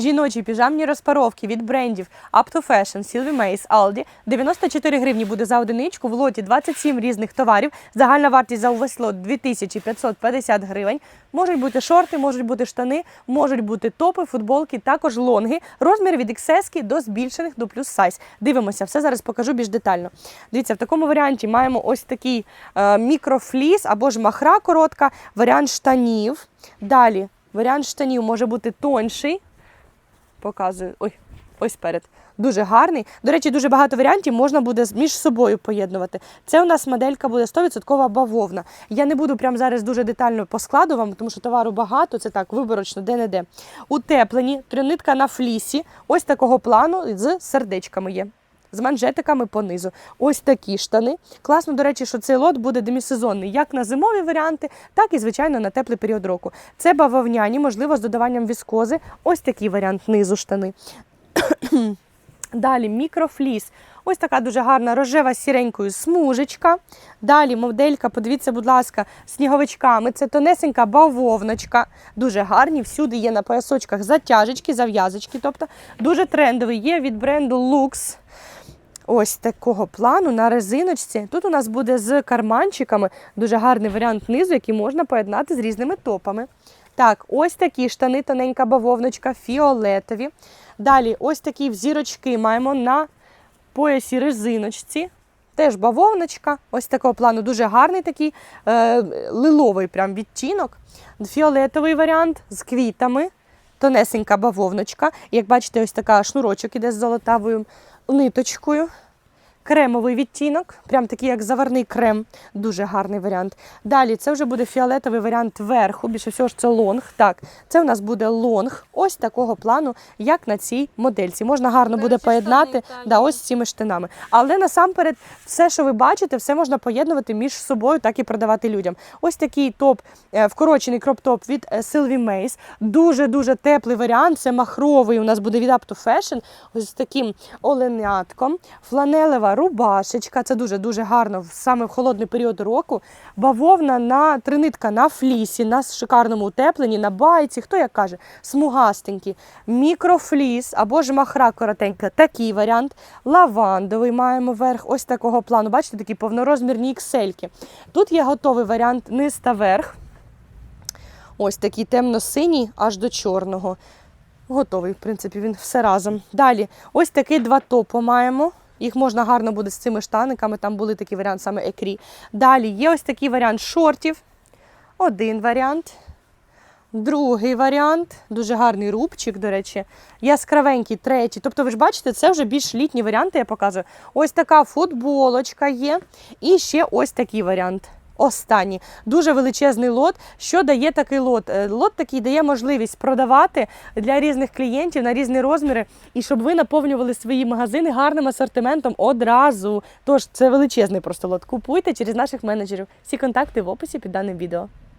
Жіночі піжамні розпаровки від брендів Up to Fashion, Sylvie Mays, Aldi. 94 гривні буде за одиничку. В лоті 27 різних товарів. Загальна вартість за увесь лот 2550 гривень. Можуть бути шорти, можуть бути штани, можуть бути топи, футболки, також лонги. Розмір від XS до збільшених до плюс сайз. Дивимося, все зараз покажу більш детально. Дивіться, в такому варіанті маємо ось такий е, мікрофліс або ж махра коротка, варіант штанів. Далі варіант штанів може бути тонший. Показую. Ой, ось перед. Дуже гарний. До речі, дуже багато варіантів можна буде між собою поєднувати. Це у нас моделька буде 100% бавовна. Я не буду прямо зараз дуже детально по складу вам, тому що товару багато, це так, виборочно, де-не-де. Утеплені, тринитка на флісі, ось такого плану з сердечками є. З манжетиками понизу. Ось такі штани. Класно, до речі, що цей лот буде демісезонний як на зимові варіанти, так і, звичайно, на теплий період року. Це бавовняні, можливо, з додаванням віскози. Ось такий варіант низу штани. Далі мікрофліс. Ось така дуже гарна рожева з сіренькою смужечка. Далі моделька, подивіться, будь ласка, сніговичками. Це тонесенька бавовночка. Дуже гарні. Всюди є на поясочках затяжечки, зав'язочки. Тобто дуже трендовий. Є від бренду Lux. Ось такого плану на резиночці. Тут у нас буде з карманчиками дуже гарний варіант низу, який можна поєднати з різними топами. Так, ось такі штани, тоненька бавовночка, фіолетові. Далі, ось такі взірочки маємо на поясі резиночці. Теж бавовночка, ось такого плану, дуже гарний такий е, лиловий прям відтінок. Фіолетовий варіант з квітами, тонесенька бавовночка. Як бачите, ось така шнурочок іде з золотавою ниточкою. Кремовий відтінок, прям такий, як заварний крем. Дуже гарний варіант. Далі це вже буде фіолетовий варіант верху. Більше всього ж це лонг. Так, це у нас буде лонг, ось такого плану, як на цій модельці. Можна гарно буде поєднати да, ось з цими штанами. Але насамперед, все, що ви бачите, все можна поєднувати між собою, так і продавати людям. Ось такий топ, е, вкорочений кроп-топ від е, Sylvie Mays. Дуже-дуже теплий варіант. Це махровий. У нас буде від Up to Fashion. Ось з таким оленятком. Фланелева рубашечка. Це дуже-дуже гарно саме в холодний період року. Бавовна на тринитка на флісі, на шикарному утепленні, на байці. Хто як каже, смугастенькі. Мікрофліс або ж махра коротенька. Такий варіант. Лавандовий маємо верх. Ось такого плану. Бачите, такі повнорозмірні іксельки. Тут є готовий варіант низ та верх. Ось такий темно-синій аж до чорного. Готовий, в принципі, він все разом. Далі, ось такий два топи маємо. Їх можна гарно буде з цими штаниками, там були такі варіант саме екрі. Далі є ось такий варіант шортів. Один варіант. Другий варіант, дуже гарний рубчик, до речі, яскравенький, третій. Тобто, ви ж бачите, це вже більш літні варіанти, я показую. Ось така футболочка є. І ще ось такий варіант. Останній дуже величезний лот. Що дає такий лот? Е, Лот такий дає можливість продавати для різних клієнтів на різні розміри, і щоб ви наповнювали свої магазини гарним асортиментом одразу. Тож це величезний просто лот. Купуйте через наших менеджерів. Всі контакти в описі під даним відео.